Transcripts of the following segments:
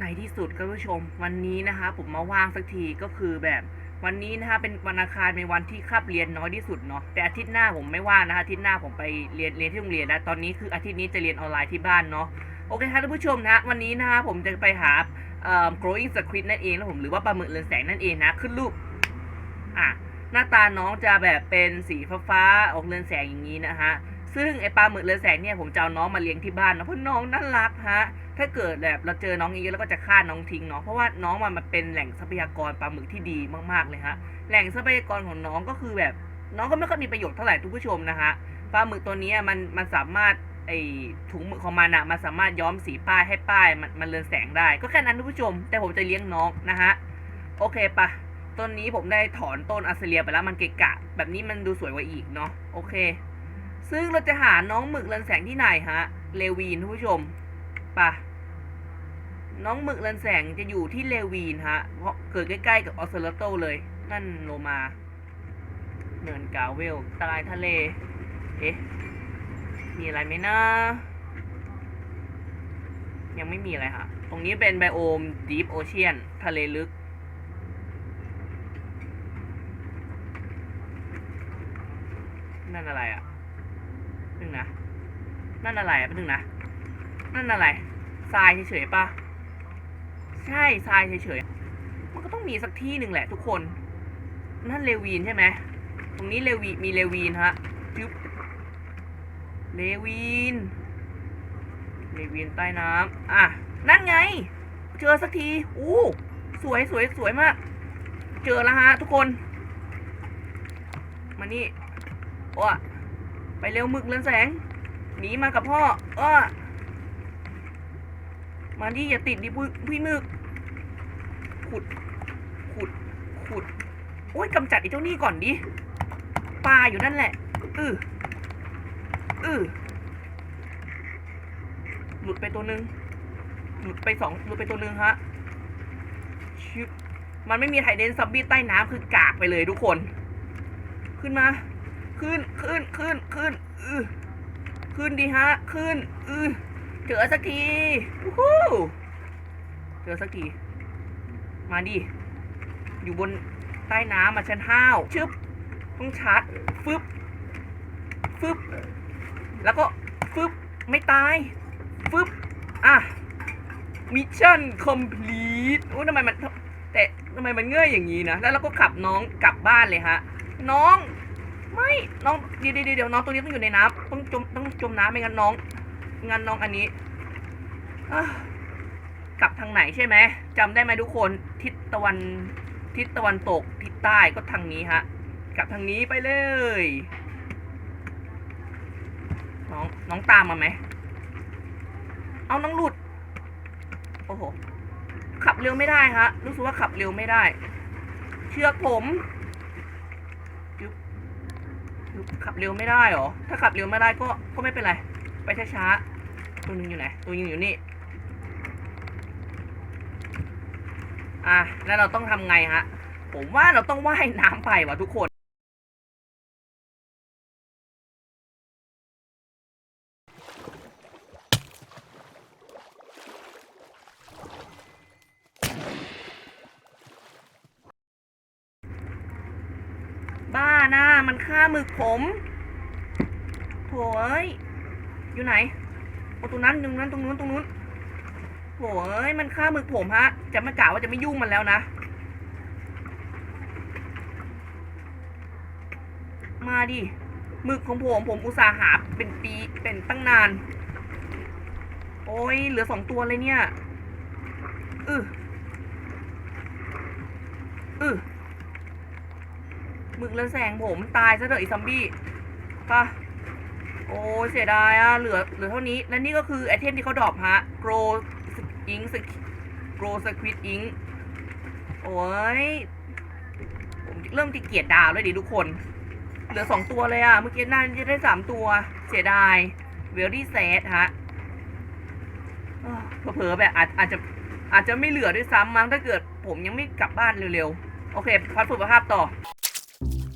ในที่สุดก็ผู้ชมวันนี้นะคะผมมาว่างสักทีก็คือแบบวันนี้นะคะเป็นวันอังคารเป็นวันที่คาบเรียนน้อยที่สุดเนาะแต่อาทิตย์หน้าผมไม่ว่างนะคะอาทิตย์หน้าผมไปเรียนเรียนที่โรงเรียนแล้วตอนนี้คืออาทิตย์นี้จะเรียนออนไลน์ที่บ้านเนาะโอเคค่ะท่านผู้ชมนะวันนี้นะคะผมจะไปหาเอ่อ growing squid นั่นเองแล้วผมหรือว่าปลาหมึกเรืองแสงนั่นเองนะขึ้นรูปอะหน้าตาน้องจะแบบเป็นสีฟ้าๆออกเรืองแสงอย่างนี้นะฮะ ซึ่งไอปลาหมึกเรืองแสงเนี่ยผมจะเอาน้องมาเลี้ยงที่บ้านนะเพราะน้องน่ารักฮะ ถ้าเกิดแบบเราเจอน้องเยอะๆแล้วก็จะฆ่าน้องทิ้งเนาะเพราะว่าน้องมันมันเป็นแหล่งทรัพยากรปลาหมึกที่ดีมากๆเลยฮะแหล่งทรัพยากรของน้องก็คือแบบ น้องก็ไม่ค่อยมีประโยชน์เท่าไหร่ทุกผู้ชมนะฮะปลาหมึกตัวนี้มันมันสามารถไอถุงหมึกของมันอะมันสามารถย้อมสีป้ายให้ป้ายมันมันเรืองแสงได้ ก็แค่นั้นทุกผู้ชม แต่ผมจะเลี้ยงน้องนะฮะโอเคปะต้นนี้ผมได้ถอนต้นอัสเซียไปแล้วมันเกะกะ แบบนี้มันดูสวยกว่าอีกเนาะโอเค ซึ่งเราจะหาน้องหมึกเรืองแสงที่ไหนฮะ เลวีนทุกผู้ชมปะน้องหมึกเรืองแสงจะอยู่ที่เลวีนฮะ เพราะเกิดใกล้ๆกับออสเซลโตเลย นั่นโลมา เนินกาเวลตายทะเล เอ๊ะ มีอะไรไหมนะยังไม่มีอะไรฮะ ตรงนี้เป็นไบโอม Deep Ocean ทะเลลึก นั่นอะไรอะ นึงนะ นั่นอะไรอะนึงนะ นั่นอะไร ทรายเฉยๆปะใช่ ทรายเฉยๆ มันก็ต้องมีสักที่หนึ่งแหละทุกคน นั่นเลวีนใช่ไหม ตรงนี้เลวีมีเลวีนฮะจึ๊บเลวีน เลวีนใต้น้ำอะ นั่นไง เจอสักที อู้สวยสวยสวยมาก เจอแล้วฮะทุกคน มานี่ โอ้ ไปเร็วมึกเรืองแสง หนีมากับพ่ออ้อมาดิอย่าติดดิพี่มึก ขุด ขุด ขุด โอ้ยกำจัดไอ้เจ้านี่ก่อนดิ ปลาอยู่นั่นแหละ อืออือหลุดไปตัวหนึ่งหลุดไปสองหลุดไปตัวหนึ่งฮะชิบมันไม่มีไทเดนซับบี้ใต้น้ำคือกากไปเลยทุกคน ขึ้นมา ขึ้นขึ้นขึ้นขึ้นอือขึ้นดีฮะ ขึ้นอือเจอสักทีวู้ฮู้เจอสักที มาดิ อยู่บนใต้น้ำมาชั้นห้าวชึบต้องชาร์จฟึบฟึบแล้วก็ฟึบไม่ตายฟึบอะมิชชั่นคอมพลีทโอ้ทำไมมันแต่ทำไมมันเงื่อยอย่างนี้นะ แล้วเราก็ขับน้องกลับบ้านเลยฮะ น้อง ไม่น้องเดี๋ยวเดี๋ยวเดี๋ยวน้องตัวนี้ต้องอยู่ในน้ำต้องจมต้องจมน้ำไม่งั้นน้องงั้นน้องอันนี้กลับทางไหนใช่ไหมจำได้ไหมทุกคนทิศตะวันทิศตะวันตกทิศใต้ก็ทางนี้ฮะกลับทางนี้ไปเลย น้องน้องตามมาไหมเอาน้องหลุดโอ้โหขับเร็วไม่ได้ฮะรู้สึกว่าขับเร็วไม่ได้ เชือกผม ขับเร็วไม่ได้หรอ ถ้าขับเร็วไม่ได้ก็ ก็ไม่เป็นไร ไปช้าๆ ตัวนึงอยู่ไหน ตัวหนึงอยู่นี่ อะ แล้วเราต้องทำไงฮะ ผมว่าเราต้องว่ายน้ำไปว่ะทุกคน บ้านะ มันฆ่าหมึกผมโว้ยอยู่ไหนโอ้ตรงนั้นตรงนั้นตรงนู้นตรงนู้นโว้ยมันฆ่าหมึกผมฮะ จะไม่กล่าวว่าจะไม่ยุ่งมันแล้วนะ มาดิหมึกของผมผมอุตส่าห์หาเป็นปีเป็นตั้งนาน โอ้ยเหลือสองตัวเลยเนี่ย อืออือ มึกเรืองแสงผมตายซะเถอะไอซัมบี้ปะโอ้ยเสียดายอะเหลือเหลือเท่านี้ และนี่ก็คือไอเทมที่เขาดรอปฮะ grow ink grow squid ink โอ้ยผมเริ่มที่เกียดดาวเลยดิทุกคน เหลือสองตัวเลยอะเมื่อกี้น่าจะได้สามตัว เสียดาย very sad ฮะเอ้อเผลอๆแบบอาจอาจจะอาจจะไม่เหลือด้วยซ้ำมั้งถ้าเกิดผมยังไม่กลับบ้านเร็วๆ โอเคพัดฝึกภาพต่อ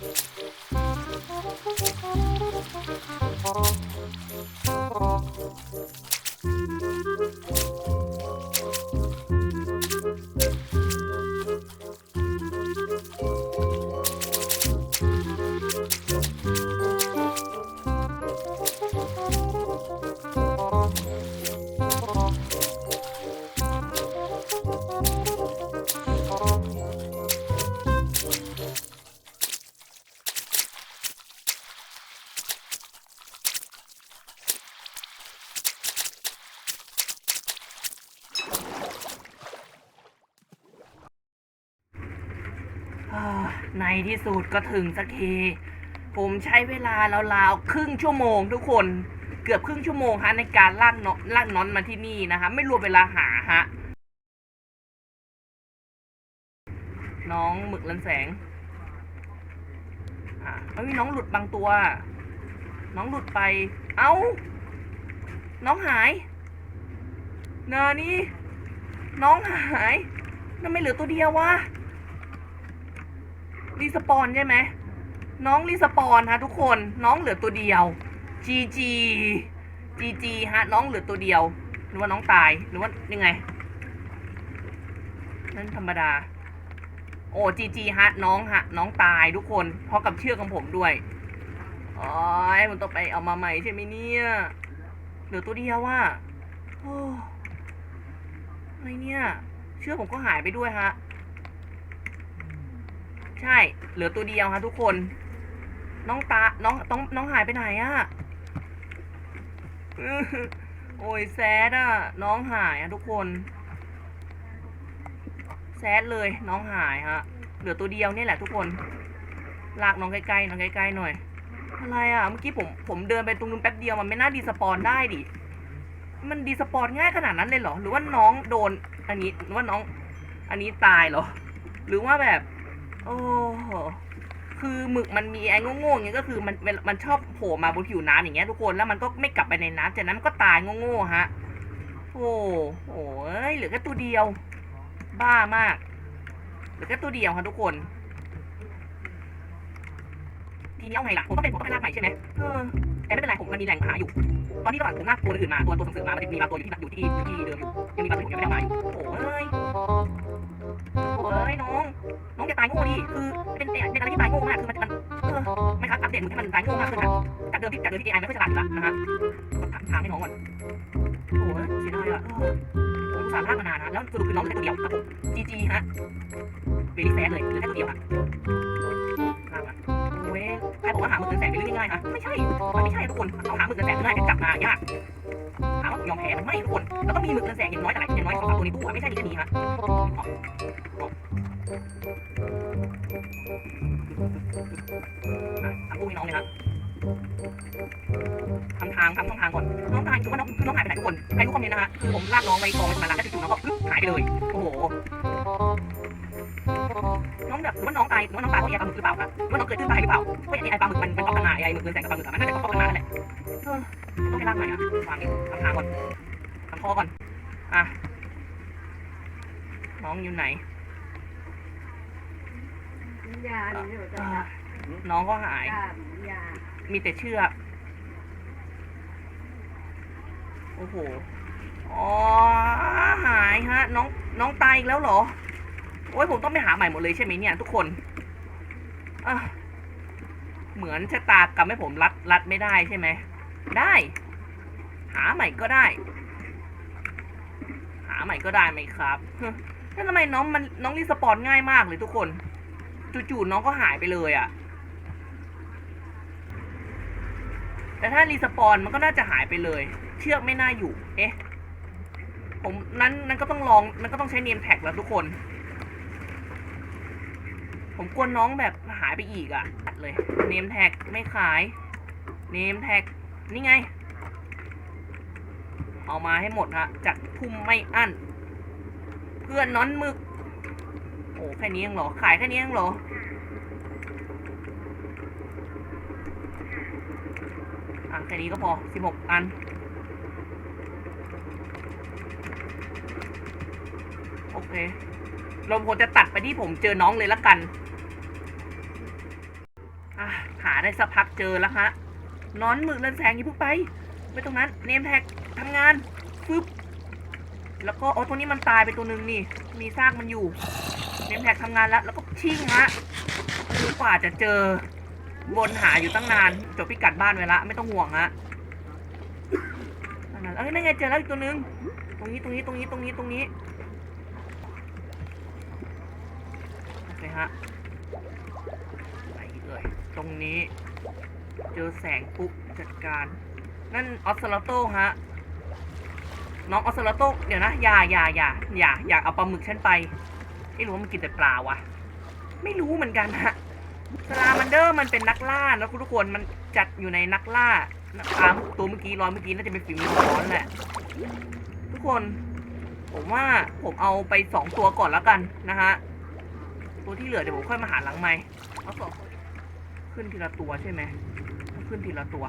อ่า ในที่สุดก็ถึงสักที ผมใช้เวลาราวๆครึ่งชั่วโมงทุกคนเกือบครึ่งชั่วโมงฮะในการลากนลากนอนมาที่นี่นะคะ ไม่รวมเวลาหาฮะน้องหมึกลันแสงอ่าเอ้ยน้องหลุดบางตัว น้องหลุดไป เอ้า น้องหาย เนอนี่ น้องหายทำไมเหลือตัวเดียววะ รีสปอนใช่ไหม น้องรีสปอนฮะทุกคน น้องเหลือตัวเดียว GG GG ฮะ น้องเหลือตัวเดียว หรือว่าน้องตาย หรือว่ายังไง นั่นธรรมดา โอ้ GG ฮะ น้องฮะ น้องตายทุกคน เพราะกับเชือกของผมด้วยอ๋อมันต้องไปเอามาใหม่ใช่ไหมเนี่ย เหลือตัวเดียวว่าโอ้อะไรเนี่ย เชือกผมก็หายไปด้วยฮะ ใช่ เหลือตัวเดียวฮะทุกคน น้องตา น้องน้องน้องหายไปไหนอะโอ้ยแซดอะน้องหายอะทุกคน แซดเลยน้องหายฮะ เหลือตัวเดียวนี่แหละทุกคน ลากน้องใกล้ๆน้องใกล้ๆหน่อย อะไรอะเมื่อกี้ผมผมเดินไปตรงนู้นแป๊บเดียวมันไม่น่าดีสปอนได้ดิ มันดีสปอนง่ายขนาดนั้นเลยเหรอ หรือว่าน้องโดน อันนี้หรือว่าน้อง อันนี้ตายเหรอ หรือว่าแบบ โอ้โหคือหมึกมันมีไอ้โง่ๆอย่างเงี้ยก็คือมันมันชอบโผล่มาบนผิวน้ำอย่างเงี้ยทุกคนแล้วมันก็ไม่กลับไปในน้ำจากนั้นมันก็ตายโง่ๆฮะ โอ้โหเหลือแค่ตัวเดียว บ้ามากเหลือแค่ตัวเดียวครับทุกคนทีนี้เอาไงล่ะผมต้องเป็นผมต้องไปลากใหม่ใช่ไหมเออแต่ไม่เป็นไรผมมันมีแหล่งหาอยู่ ตอนนี้ระหว่างผมลากตัวอื่นมาตัวตัวส่งเสริมมามันมีบางตัวอยู่ที่อยู่ที่ยู่ที่เดิมอยู่ยังมีบางตัวที่ผมยังไม่ได้มาอยู่โอ้เอ้ย ตายโง่ดิคือเป็นเป็นอะไรที่ตายโง่มากคือมันมันเออไม่ครับอัปเดตมึงให้มันตายโง่มากขึ้นนะจากเดิมที่จากเดิมที่ AI ไม่ค่อยฉลาดอยู่ล้วนะฮะถามให้น้องก่อนโอ้ยเสียดายอะผมสาห์ลากมานานนะแล้วสรุปคือน้องเหลือแค่ตัวเดียวครับผม GG ฮะเวลี่แซดเลยเหลือแค่ตัวเดียวฮะลากมาโอ้ยใครบอกว่าหาหมึกเงินแสนเป็นเรื่องง่ายๆฮะไม่ใช่มันไม่ใช่ทุกคนเอาหาหมึกเงินแสนง่ายแต่จับมายากถามว่าผมยอมแพ้มันไม่ทุกคนแล้วก็มีหมึกเงินแสนอย่างน้อยแต่ละอย่างน้อย ในตู้อะไม่ใช่มีแค่นี้ฮะทำตู้ให้น้องเลยนะทำทางทำช่องทางก่อน น้องตายคือว่าน้องคือน้องหายไปไหนทุกคน ใครรู้คอมเมนต์นะฮะ คือผมลากน้องไปกองไว้ตรงนั้นแล้วจู่ๆน้องก็ปึ๊บหายไปเลย โอ้โห น้องแบบหรือว่าน้องตายหรือว่าน้องตายเพราะไอ้ปลาหมึกหรือเปล่าครับหรือว่าน้องเกิดขึ้นตายหรือเปล่าเพราะไอ้ไอ้ปลาหมึกมันมันก๊อปกันมาไอ้หมึกเงินแสนกับปลาหมึกอะมันน่าจะก๊อปกันมาแหละต้องไปลากใหม่อะวางดิทำทางก่อนทำคอก่อน อะ น้องอยู่ไหน ยาหนูจะอะน้องก็หาย ยายามีแต่เชือก โอ้โห อ๋อ หายฮะ น้อง น้องตายอีกแล้วเหรอ โอ้ยผมต้องไปหาใหม่หมดเลยใช่ไหมเนี่ย ทุกคนอะเหมือนชะตากรรมให้ผมรัด รัดไม่ได้ใช่ไหม ได้ หาใหม่ก็ได้ หาใหม่ก็ได้ไหมครับ แล้วทำไมน้องมันน้องรีสปอนง่ายมากเลยทุกคน จู่ๆน้องก็หายไปเลยอะ่ะ แต่ถ้ารีสปอนมันก็น่าจะหายไปเลย เชือกไม่น่าอยู่ เอ๊ะ ผมนั้นนั้นก็ต้องลองมันก็ต้องใช้เนมแท็กแล้วทุกคน ผมกลัวน้องแบบหายไปอีกอะ่ะเลยเนมแท็กไม่ขายเนมแท็กนี่ไง เอามาให้หมดฮะจัดพุ่มไม่อั้น เพื่อนน้อนหมึก โอ้แค่นี้เองเหรอ ขายแค่นี้เองเหรอ อะแค่นี้ก็พอสิบหกอันโอเคเราควรจะตัดไปที่ผมเจอน้องเลยละกันหาได้สักพักเจอแล้วฮะนอนหมึกเรือนแสงอย่าเพิ่งไป ไปตรงนั้น เนมแท็กทำงาน แล้วก็โอ้ตัวนี้มันตายไปตัวหนึ่งนี่ มีซากมันอยู่เนมแท็กทำงานแล้ว แล้วก็ชิ่งฮะคือกว่าจะเจอวนหาอยู่ตั้งนานจบพิกัดบ้านไว้ละ ไม่ต้องห่วงฮะนั่นเอ้ยนั่นไงเจอแล้วอีกตัวหนึ่งตรงนี้ตรงนี้ตรงนี้ตรงนี้ตรงนี้โอเคฮะไหนเอ่ยตรงนี้ เจอแสงปุ๊บจัดการ นั่นออสซาลโตฮะ น้องออสซาลโตเดี๋ยวนะ อย่าอย่าอย่าอย่าอย่าเอาปลาหมึกฉันไปไม่รู้ว่ามันกินแต่ปลาวะ ไม่รู้เหมือนกันฮะสลามันเดอร์มันเป็นนักล่าแล้วทุกคนมันจัดอยู่ในนักล่าตามตัวเมื่อกี้รอยเมื่อกี้น่าจะเป็นฝีมือร้อนแหละ ทุกคนผมว่าผมเอาไปสองตัวก่อนแล้วกันนะฮะ ตัวที่เหลือเดี๋ยวผมค่อยมาหาหลังไม้เอาสองขึ้นทีละตัวใช่ไหมขึ้นทีละตัว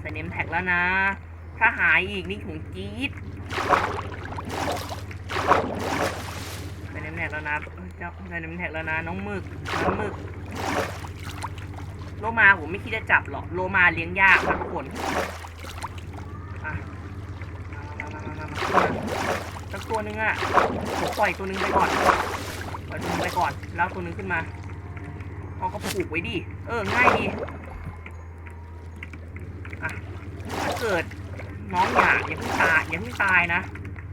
ใส่เนมแท็กแล้วนะ ถ้าหายอีกนี่ของจี๊ดใส่เนมแท็กแล้วนะเจ้าใส่เนมแท็กแล้วนะ น้องหมึกน้องหมึก โลมาผมไม่คิดจะจับหรอก โลมาเลี้ยงยากทุกคนสักตัวนึงอะผมปล่อยตัวนึงไปก่อนปล่อยตัวนึงไปก่อน แล้วตัวนึงขึ้นมาเอาก็ผูกไว้ดิ เออ ง่ายดี อะ ถ้าเกิด น้องอยาอย่าเพิ่งตายอย่าเพิ่งตายนะ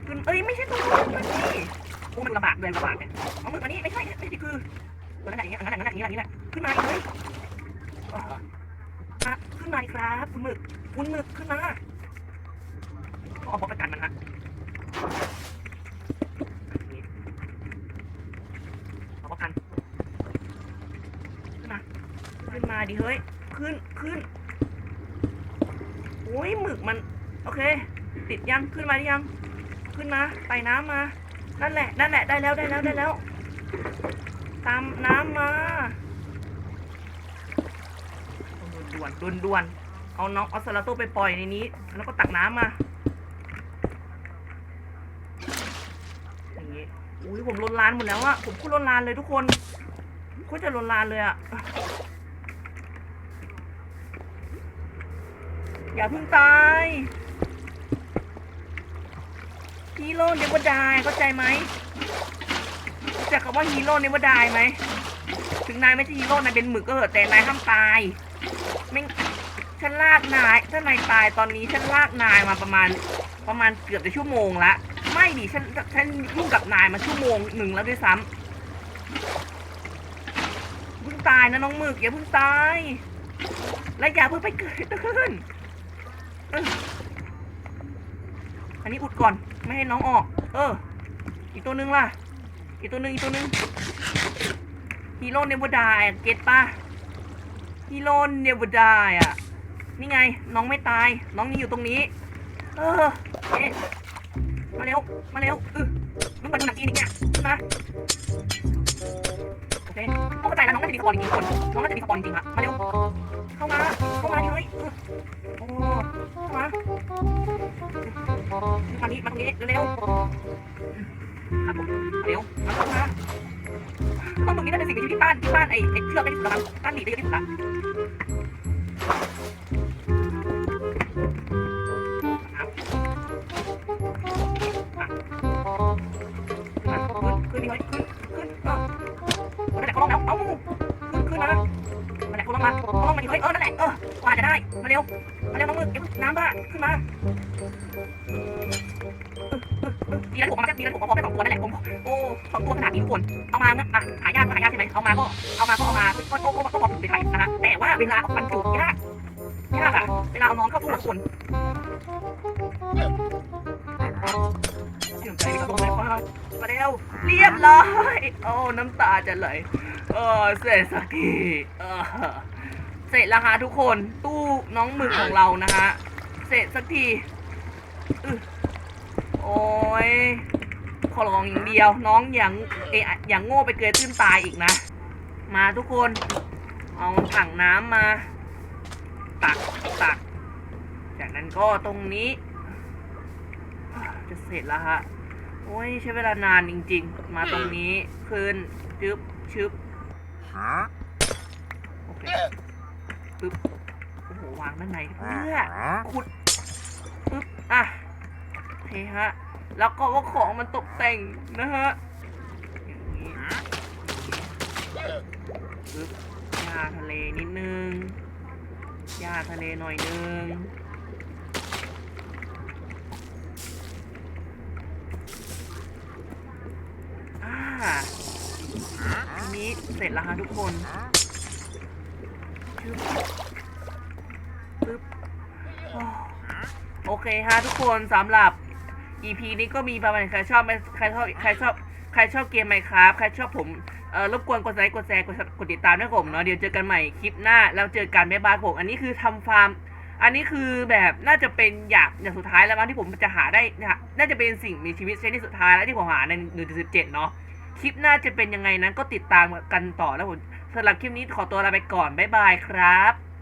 ขึ้นเอ้ยไม่ใช่ตัวนู้นมันนี่โอ้มันลำบากเลยลำบากเนี่ยเอามือมานี่ไม่ใช่ไม่ใช่คือตัวนั้นอย่างเงี้ยอันนั้นอย่างนั้นแหละอย่างนี้แหละขึ้นมาเลยอะขึ้นมาครับคุณหมึกคุณหมึกขึ้นมาเอาพบประกันมันฮะเอาประกันขึ้นมาขึ้นมาดิเฮ้ยขึ้นขึ้น โอ้ยหมึกมัน โอ เค ติดยังขึ้นมาหรือยัง ขึ้นมาไต่น้ำมา นั่นแหละ นั่นแหละได้แล้วได้แล้วได้แล้ว ตามน้ำมาด่วนด่วนด่วนเอาน้องออสซาลาโตไปปล่อยในนี้ แล้วก็ตักน้ำมาอย่างนี้อุ้ยผมลนลานหมดแล้วอะผมพูดลนลานเลยทุกคนโคตรจะลนลานเลยอะอย่าเพิ่งตาย ฮีโร่เนวดายเข้าใจไหมรู้จักคำว่าฮีโร่เนวดายไหม ถึงนายไม่ใช่ฮีโร่นายเป็นหมึกก็เถอะแต่นายห้ามตาย ไม่ฉันลากนายถ้านายตายตอนนี้ฉันลากนายมาประมาณประมาณเกือบจะชั่วโมงละ ไม่ดิฉันฉันยุ่งกับนายมาชั่วโมงหนึ่งแล้วด้วยซ้ำเพิ่งตายนะน้องหมึกอย่าเพิ่งตาย และอย่าเพิ่งไปเกิดขึ้น อันนี้อุดก่อน ไม่ให้น้องออก เออ อีกตัวนึงล่ะ อีกตัวนึงอีกตัวนึงฮีโร่เนวดายเก็ตป่ะฮีโร่เนวดายอะ นี่ไง น้องไม่ตาย น้องยังอยู่ตรงนี้ เออเอ๊ะมาเร็ว มาเร็วเออมึงมาดูหนังจีนอีกเนี่ยนมาโอเคน้องเข้าใจแล้วน้องน่าจะมีสปอนจริงๆคน น้องน่าจะมีสปอนจริงๆอะมาเร็ว เข้ามา มานี้มาตรงนี้เร็วๆครับผมเร็วมาเข้ามาต้องตรงนี้น่าจะสิ่งที่ที่บ้านที่บ้านไอ้ไอ้เชือกไอ้ที่สุดแล้วมั้งบ้านหนีไปเยอะที่สุดละขึ้นมาขึ้นขึ้นดิเฮ้ยขึ้นขึ้นเออนั่นแหละเขาลงแล้วเอ้าขึ้นขึ้นมานั่นแหละเขาลงมาเขาลงมาดิเฮ้ยเออนั่นแหละเออกว่าจะได้ มาเร็ว มาเร็วน้องมือเก็บน้ำบ้าขึ้นมา นี้ทุกคนเอามานะอะหายากก็หายากใช่ไหมเอามาก็เอามาก็เอามาก็ก็ก็ก็พอไปไทยนะฮะแต่ว่าเวลาบรรจุยากยากอะเวลาเอาน้องเข้าตู้ทุกคนเชื่อมใจกับตรงเลยว่ามาเร็วเรียบร้อยโอ้น้ำตาจะไหลเออเสร็จสักทีเออเสร็จแล้วฮะทุกคนตู้น้องหมึกของเรานะฮะเสร็จสักทีอึโอ้ย ขอร้องอย่างเดียว น้องอย่างเอะอย่างโง่ไปเกยตื้นตายอีกนะ มาทุกคน เอาถังน้ำมา ตักตัก จากนั้นก็ตรงนี้ จะเสร็จแล้วฮะโอ้ยใช้เวลานานจริง ๆ มาตรงนี้ขึ้นชึบชึบ Huh? โอเคปึ๊บโอ้โหวางด้านในเพื่อ Huh? ขุดปึ๊บอะโอเคฮะ แล้วก็ว่าของมันตกแต่งนะฮะอย่างนี้ปึ๊บหญ้าทะเลนิดนึงหญ้าทะเลหน่อยนึงอ่าทีนี้เสร็จแล้วฮะทุกคนชึบปึ๊บโอเคฮะทุกคนสำหรับ EP นี้ก็มีประมาณใครชอบไหมใครชอบใครชอบใครชอบเกมไหมครับใครชอบผมเออรบกวนกดไลค์กดแชร์กดกดติดตามด้วยผมเนาะเดี๋ยวเจอกันใหม่คลิปหน้าแล้วเจอกันบ๊ายบายผมอันนี้คือทำฟาร์ม อันนี้คือแบบน่าจะเป็นอย่างอย่างสุดท้ายแล้วมั้งที่ผมจะหาได้นะน่าจะเป็นสิ่งมีชีวิตชนิดสุดท้ายแล้วที่ผมหาใน1.17เนาะคลิปหน้าจะเป็นยังไงนั้นก็ติดตามกันต่อแล้วผมสำหรับคลิปนี้ขอตัวลาไปก่อนบ๊ายบายครับ